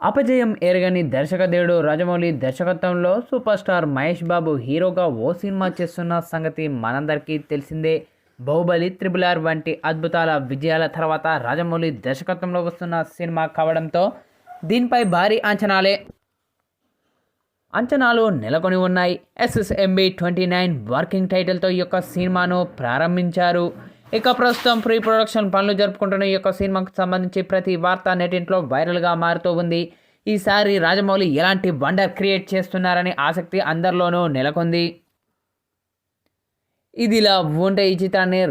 అపజయం ఎరగని దర్శకదేవుడు రాజమౌళి దర్శకత్వంలో సూపర్ స్టార్ మహేష్ బాబు హీరోగా ఓ సినిమా చేస్తున్న సంగతి మనందరికీ తెలిసిందే. బాహుబలి త్రిబుల్ ఆర్ వంటి అద్భుతాల విజయాల తర్వాత రాజమౌళి దర్శకత్వంలో వస్తున్న సినిమా కావడంతో దీనిపై భారీ అంచనాలే అంచనాలు నెలకొని ఉన్నాయి. ఎస్ఎస్ఎంబి ట్వంటీ నైన్ వర్కింగ్ టైటిల్తో ఈ యొక్క సినిమాను ప్రారంభించారు. ఇక ప్రస్తుతం ప్రీ ప్రొడక్షన్ పనులు జరుపుకుంటున్న ఈ యొక్క సినిమాకు సంబంధించి ప్రతి వార్త నెటింట్లో వైరల్గా మారుతూ ఉంది. ఈసారి రాజమౌళి ఎలాంటి వండర్ క్రియేట్ చేస్తున్నారని ఆసక్తి అందరిలోనూ నెలకొంది. ఇదిలా ఉంటే ఈ చిత్రాన్ని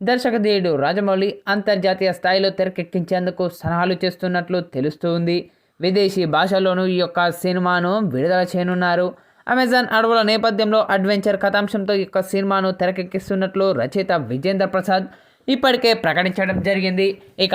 దర్శకధీయుడు రాజమౌళి అంతర్జాతీయ స్థాయిలో తెరకెక్కించేందుకు సలహాలు చేస్తున్నట్లు తెలుస్తుంది విదేశీ భాషల్లోనూ ఈ యొక్క సినిమాను విడుదల చేయనున్నారు. అమెజాన్ అడవుల నేపథ్యంలో అడ్వెంచర్ కథాంశంతో ఈ యొక్క సినిమాను తెరకెక్కిస్తున్నట్లు రచయిత విజేంద్ర ప్రసాద్ ఇప్పటికే ప్రకటించడం జరిగింది. ఇక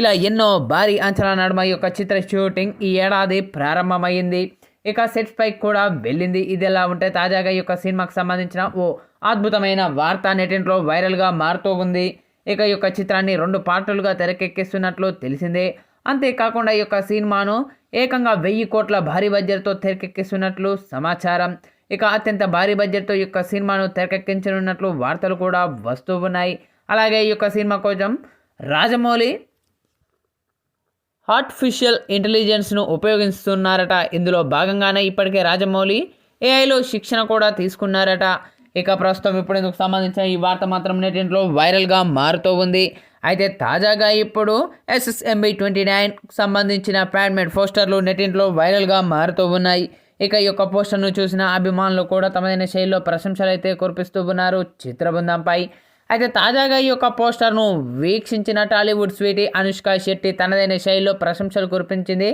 ఇలా ఎన్నో భారీ అంచనా నడుమ ఈ యొక్క చిత్ర షూటింగ్ ఈ ఏడాది ప్రారంభమైంది. ఇక సెట్స్ పై కూడా వెళ్ళింది. ఇది ఎలా ఉంటే తాజాగా ఈ యొక్క సినిమాకు సంబంధించిన ఓ అద్భుతమైన వార్త నెటింట్లో వైరల్గా మారుతూ ఉంది. ఇక యొక్క చిత్రాన్ని రెండు పార్టులుగా తెరకెక్కిస్తున్నట్లు తెలిసిందే. అంతేకాకుండా ఈ యొక్క సినిమాను ఏకంగా వెయ్యి కోట్ల భారీ బడ్జెట్తో తెరకెక్కిస్తున్నట్లు సమాచారం. ఇక అత్యంత భారీ బడ్జెట్తో ఈ యొక్క సినిమాను తెరకెక్కించనున్నట్లు వార్తలు కూడా వస్తూ ఉన్నాయి. అలాగే ఈ యొక్క సినిమా కోసం రాజమౌళి ఆర్టిఫిషియల్ ఇంటెలిజెన్స్ను ఉపయోగిస్తున్నారట. ఇందులో భాగంగానే ఇప్పటికే రాజమౌళి ఏఐలో శిక్షణ కూడా తీసుకున్నారట. ఇక ప్రస్తుతం ఇప్పుడు ఇందుకు సంబంధించిన ఈ వార్త మాత్రం నెటింట్లో వైరల్గా మారుతూ ఉంది. అయితే తాజాగా ఇప్పుడు ఎస్ఎస్ఎంబి ట్వంటీ నైన్ సంబంధించిన ప్యాడ్మేడ్ పోస్టర్లు నెటింట్లో వైరల్గా మారుతూ ఉన్నాయి. ఇక ఈ యొక్క పోస్టర్ను చూసిన అభిమానులు కూడా తమదైన శైలిలో ప్రశంసలు అయితే కురిపిస్తూ ఉన్నారు చిత్రబృందంపై. అయితే తాజాగా ఈ యొక్క పోస్టర్ను వీక్షించిన టాలీవుడ్ స్వీటీ అనుష్క శెట్టి తనదైన శైలిలో ప్రశంసలు కురిపించింది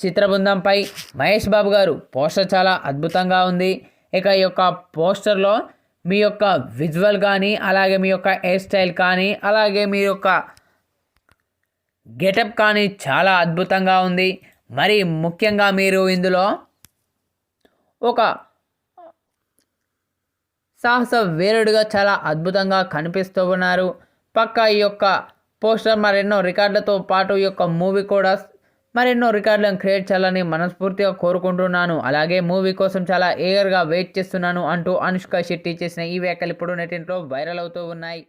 చిత్రబృందంపై. మహేష్ బాబు గారు పోస్టర్ చాలా అద్భుతంగా ఉంది. ఇక ఈ యొక్క పోస్టర్లో మీ యొక్క విజువల్ కానీ అలాగే మీ యొక్క హెయిర్ స్టైల్ కానీ అలాగే మీ యొక్క గెటప్ కానీ చాలా అద్భుతంగా ఉంది. మరి ముఖ్యంగా మీరు ఇందులో ఒక సాహస వేరుడుగా చాలా అద్భుతంగా కనిపిస్తూ ఉన్నారు. పక్క ఈ యొక్క పోస్టర్ మరెన్నో రికార్డులతో పాటు ఈ యొక్క మూవీ కూడా మరెన్నో రికార్డులను క్రియేట్ చేయాలని మనస్ఫూర్తిగా కోరుకుంటున్నాను. అలాగే మూవీ కోసం చాలా ఏగర్గా వెయిట్ చేస్తున్నాను అంటూ అనుష్క శెట్టి చేసిన ఈ వ్యాఖ్యలు ఇప్పుడు నెటింట్లో వైరల్ అవుతూ ఉన్నాయి.